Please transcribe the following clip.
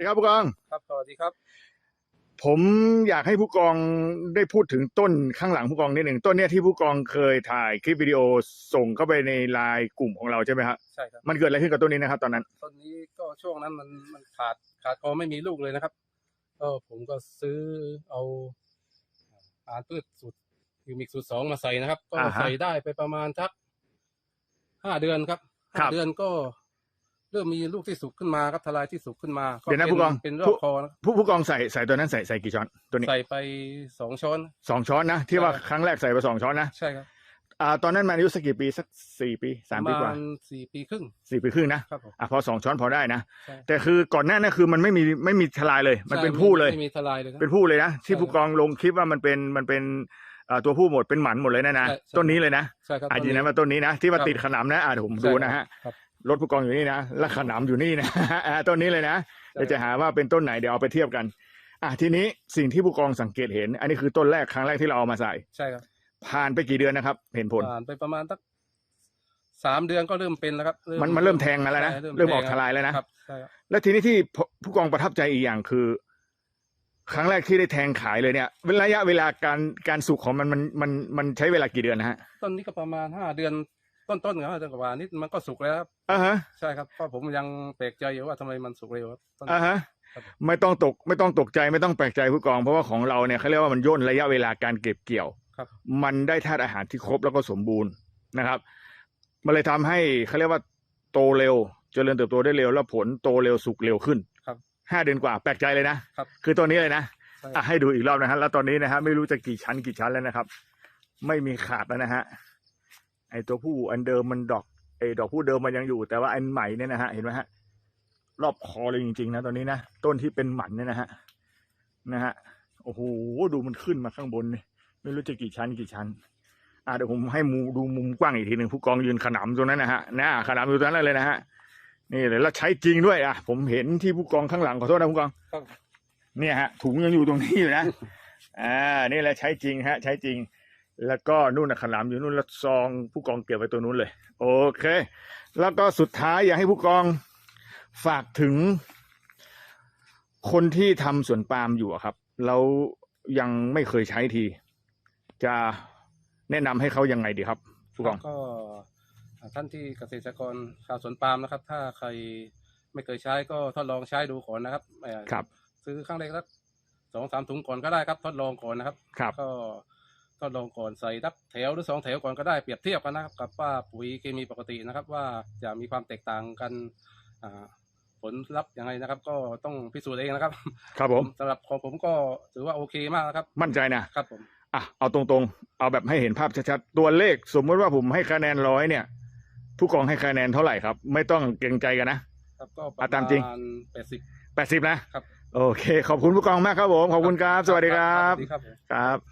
สวัสดีครับผู้กอง ครับสวัสดีครับ ผมอยากให้ผู้กองได้พูดถึงต้นข้างหลังผู้กองนิดหนึ่งต้นเนี้ยที่ผู้กองเคยถ่ายคลิปวิดีโอส่งเข้าไปในไลน์กลุ่มของเราใช่ไหมครับใช่ครับมันเกิดอะไรขึ้นกับต้นนี้นะครับ ตอนนั้นต้นนี้ก็ช่วงนั้นมันมันขาดขาดคอไม่มีลูกเลยนะครับก็ผมก็ซื้อเอาอาหารพืชสูตรยูมิกสูตรสองมาใส่นะครับ ก็อ่าฮะใส่ได้ไปประมาณสักห้าเดือนครับครัห้าบเดือนก็ เริ่มมีลูกที่สุกขึ้นมาครับทลายที่สุกขึ้นมาเดี๋ยวนะป็ผู้กอง เป็นรอบคอนะผู้ผู้กองใส่ใส่ตัวนั้นใส่ใส่กี่ช้อนตัวนี้ใส่ไปสองช้อนสองช้อนนะที่ว่าใช่ครั้งแรกใส่ไปสองช้อนนะใช่ครับอ่าตอนนั้นมันอายุสักกี่ปีสักสี่ปีสามปปีระกว่ามาณสี่ปีครึ่งสี่ปีครึ่งนะครับผมอะพอสองช้อนพอได้นะใช่แต่คือก่อนหน้านั้นคือมันไม่มีไม่มีทลายเลย มันเป็นผู้เลยไม่มีทลายเลยครับเป็นผู้เลยนะที่ใช่ผู้กองลงคลิปว่ามันเป็นมันเป็นเอ่อตัวผู้หมดเป็นหมันหมดเลยนะนะใช่ใช่ต้นนี้เลยนะใช่ครับอาจต้จะนนะว่าต้นนี้นะ ที่ว่าครับติดขนำนะอะเดี๋ยวผมใช่ดูนะฮะค รับรถผู้กองอยู่นี่นะและขนำอยู่นี่นะ อ่าต้นนี้เลยนะใช่เดี๋ยวจะหาว่าเป็นต้นไหนเดี๋ยวเอาไปเทียบกัน อะทีนี้สิ่งที่ผู้กองสังเกตเห็น อันนี้คือต้นแรกครั้งแรกที่เราเอามาใส่ ใช่ครับผ่านไปกี่เดือนนะครับ เห็นผล ผ่านไปประมาณสักสามเดือนก็เริ่มเป็นแล้วครับมันมันเริ่มแทงมาแล้วนะใช่เริ่มออกแงทลายแล้วนะครับใช่ครับแล้วทีนี้ที่ผู้ผู้กองประทับใจอีกอย่างคือ ครั้งแรกที่ได้แทงขายเลยเนี่ยระยะเวลาการการสุกของมันมันมันมันใช้เวลากี่เดือนนะฮะ ต้นนี้ก็ประมาณห้าเดือน ต้นๆครับเดือนกว่านิดมันก็สุกแล้วครับอ่าฮะใช่ครับเพราะผมยังแปลกใจอยู่ว่าทำไมมันสุกเร็วครับต้น อ่าฮะครับ ไม่ต้องตกไม่ต้องตกใจไม่ต้องแปลกใจผู้กอง เพราะว่าของเราเนี่ยเขาเรียกว่ามันย่นระยะเวลาการเก็บเกี่ยว ครับ มันได้ธาตุอาหารที่ครบแล้วก็สมบูรณ์นะครับ มันเลยทำให้เขาเรียกว่าโตเร็ว เจริญเติบโตได้เร็ว แล้วผลโตเร็วสุกเร็วขึ้นครับห้าเดือนกว่าแปลกใจเลยนะครับคือตัวนี้เลยนะใช่ อะให้ดูอีกรอบนะฮะแล้วตอนนี้นะฮะไม่รู้จะกี่ชั้นกี่ชั้นแล้วนะครับ ไม่มีขาดแล้วนะฮะ ไอตัวผู้อันเดิมมันดอกไอดอกผู้เดิมมันยังอยู่ แต่ว่าอันใหม่เนี่ยนะฮะเห็นไหมฮะรอบคอเลยจริงๆนะตอนนี้นะต้นที่เป็นหมันเนี่ยนะฮะนะฮะโอ้โหดูมันขึ้นมาข้างบนนี่ไม่รู้จะกี่ชั้นกี่ชั้นอ่าเดี๋ยวผมให้มูดูมุมกว้างอีกทีหนึ่งผู้กองยืนขนำตรงนั้นนะฮะนะขนำอยู่ตรงนั้นเลยนะฮะนี่เลยแล้วใช้จริงด้วยอะผมเห็นที่ผู้กองข้างหลังขอโทษนะผู้กองครับเนี่ยฮะถุงยังอยู่ตรงนี้อยู่นะอ่านี่แหละใช้จริงฮะ ใช้จริง แล้วก็นู่นนะขนำอยู่นู่นแล้วซองผู้กองเก็บไว้ตัวนู้นเลย โอเค แล้วก็สุดท้ายอยากให้ผู้กองฝากถึง คนที่ทำสวนปาล์มอยู่อะครับ แล้วยังไม่เคยใช้ที จะแนะนำให้เขายังไงดีครับ ผู้กอง ก็ท่านที่เกษตรกรชาวสวนปาล์มนะครับ ถ้าใครไม่เคยใช้ก็ทดลองใช้ดูก่อนนะครับเอ่อครับ ซื้อครั้งแรกสักสองสามถุงก่อนก็ได้ครับ ทดลองก่อนนะครับ ครับ ก็ ทดลองก่อนใส่ทับแถวหรือสองแถวก่อนก็ได้เปรียบเทียบกันนะครับ กับว่าปุ๋ยเคมีปกตินะครับ ว่าจะมีความแตกต่างกันอ่าผลลัพธ์ยังไงนะครับ ก็ต้องพิสูจน์เองนะครับ ครับผมสำหรับของผมก็ถือว่าโอเคมากนะครับ มั่นใจนะครับผมอะเอาตรงๆ เอาแบบให้เห็นภาพชัดๆ ตัวเลขสมมติว่าผมให้คะแนนร้อยเนี่ย ผู้กองให้คะแนนเท่าไหร่ครับ ไม่ต้องเกรงใจกันนะครับก็ปอะระตามจริงมาณแปดสิบแปดสิบนะครับ โอเค ขอบคุณผู้กองมากครับผม ขอบคุณครับ สวัสดีครับสวัสดีครับผมครับ